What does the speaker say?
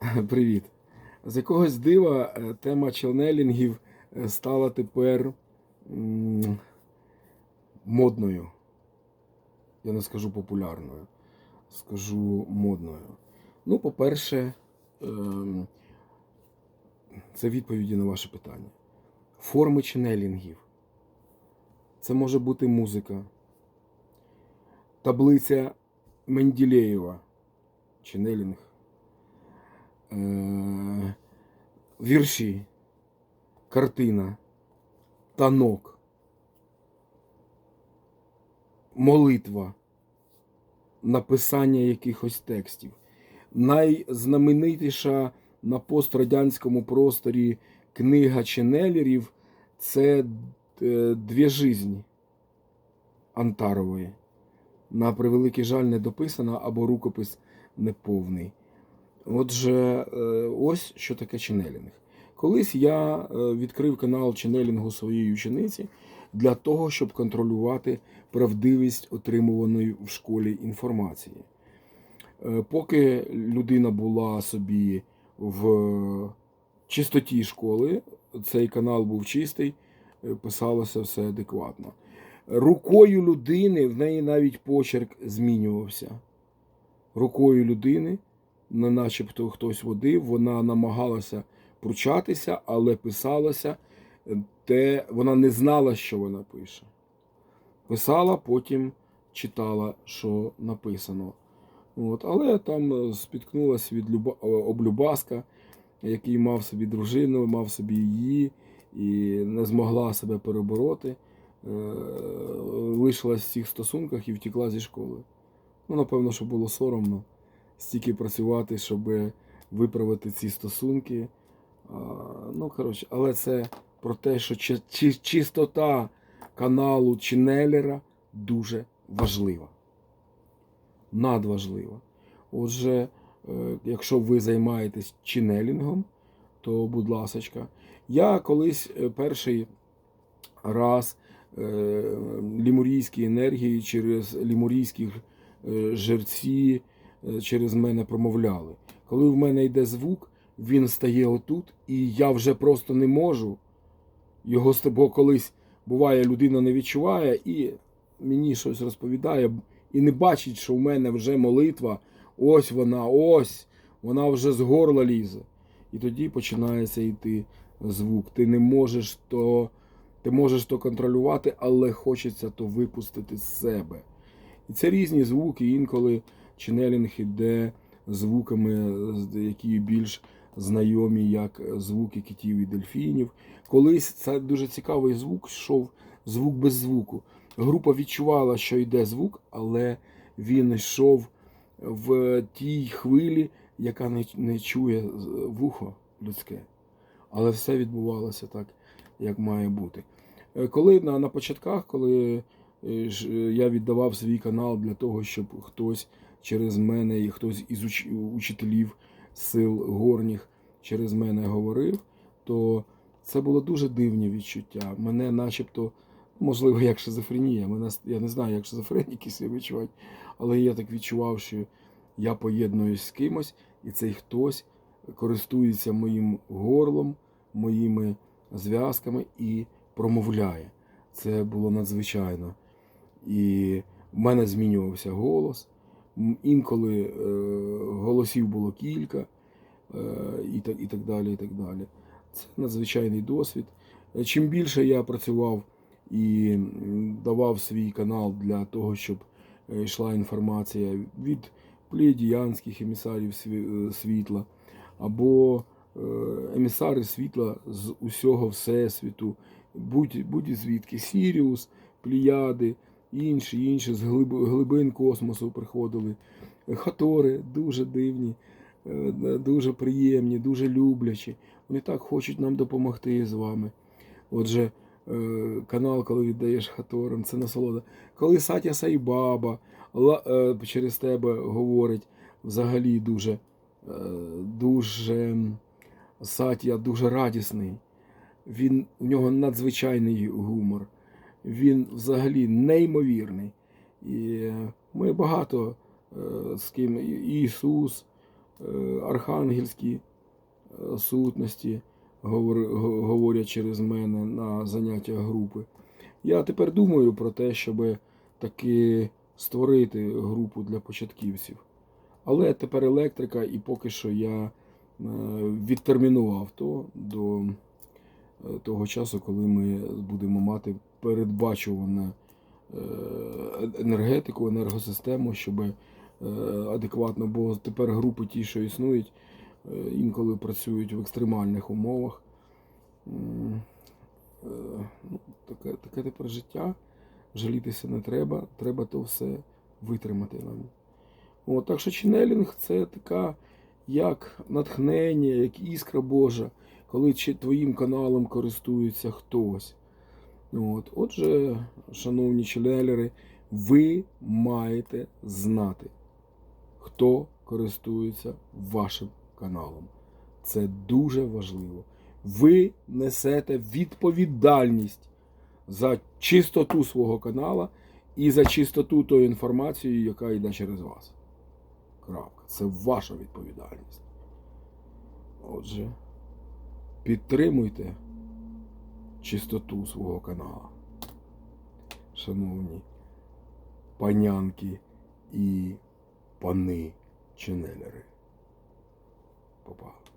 Привіт. З якогось дива е, тема челнелінгів е, стала тепер модною. Я не скажу популярною, скажу модною. Ну, по-перше, ем, це відповіді на ваше питання. Форми ченелінгів. Це може бути музика, таблиця Менділеєва. Ченелінг. Е, вірші, картина, танок, молитва, написання якихось текстів. Найзнаменитіша на пострадянському просторі книга Ченелерів це е, Дві жизні Антарової. На превеликий жаль, не дописана або рукопис неповний. Отже, е, ось що таке ченелінг. Колись я е, відкрив канал ченелінгу своєї учениці для того, щоб контролювати правдивість отримуваної в школі інформації. Е, Поки людина була собі в чистоті школи, цей канал був чистий, писалося все адекватно. Рукою людини в неї навіть почерк змінювався. Рукою людини не начебто хтось водив, вона намагалася пручатися, але писалося те, вона не знала, що вона пише. Писала, потім читала, що написано. От, але там е, спіткнулася від Люба, е, об Любаска, який мав собі дружину, мав собі її і не змогла себе перебороти. Е, Лишилась в цих стосунках і втекла зі школи. Ну, напевно, що було соромно стільки працювати, щоб виправити ці стосунки. Ну, коротше, але це про те, що чи, чи, чистота каналу Ченелера дуже важлива. Надважлива. Отже, е, якщо ви займаєтесь ченелінгом, то будь ласочка. Я колись е, перший раз е, лімурійські енергії через лімурійських жерці через мене промовляли. Коли в мене йде звук, він стає отут, і я вже просто не можу. Його з бо колись буває, людина не відчуває і мені щось розповідає, і не бачить, що в мене вже молитва. Ось вона, ось, вона вже з горла лізе. І тоді починається йти звук. Ти не можеш то, ти можеш то контролювати, але хочеться то випустити з себе. І це різні звуки, інколи ченелінг іде звуками, які більш знайомі, як звуки китів і дельфінів. Колись це дуже цікавий звук, йшов звук без звуку. Група відчувала, що йде звук, але він йшов в тій хвилі, яка не, не чує вухо людське. Але все відбувалося так, як має бути. Е, Коли на, на початках, коли е, е, я віддавав свій канал для того, щоб хтось через мене і хтось із уч- учителів сил горніх через мене говорив, то це було дуже дивні відчуття. Мене начебто, можливо, як шизофренія. Мене, я не знаю, як шизофреніки себе відчувають, але я так відчував, що я поєднуюсь з кимось, і цей хтось користується моїм горлом, моїми зв'язками і промовляє. Це було надзвичайно. І в мене змінювався голос. Інколи е, голосів було кілька, е, і, так, і так далі. і так далі. Це надзвичайний досвід. Е, Чим більше я працював і давав свій канал для того, щоб йшла інформація від плеядіянських емісарів світла, або емісари світла з усього Всесвіту, будь, будь Сіріус, Пліяди, інші, інші з глибин космосу приходили. Хатори дуже дивні, е, дуже приємні, дуже люблячі. Вони так хочуть нам допомогти з вами. Отже, е, канал, коли віддаєш хаторам, це насолода. Коли Сатя Сайбаба е, через тебе говорить, взагалі дуже, е, дуже Сатя дуже радісний. Він, у нього надзвичайний гумор. Він взагалі неймовірний. І ми багато е, з ким Ісус, е, архангельські е, сутності говорять через мене на заняттях групи. Я тепер думаю про те, щоб таки створити групу для початківців. Але тепер електрика, і поки що я відтермінував то до того часу, коли ми будемо мати передбачувану е, енергетику, енергосистему, щоб е, адекватно, бо тепер групи ті, що існують, е, інколи працюють в екстремальних умовах. Ну, таке, таке тепер життя. Жалітися не треба, треба то все витримати нам. От, так що ченелінг це така як натхнення, як іскра Божа, коли твоїм каналом користується хтось. От. Отже, шановні ченелери, ви маєте знати, хто користується вашим каналом. Це дуже важливо. Ви несете відповідальність за чистоту свого канала і за чистоту тої інформації, яка йде через вас. Крапка. Це ваша відповідальність. Отже, підтримуйте чистоту свого канала. Шановні панянки і пани ченелери. Па-па.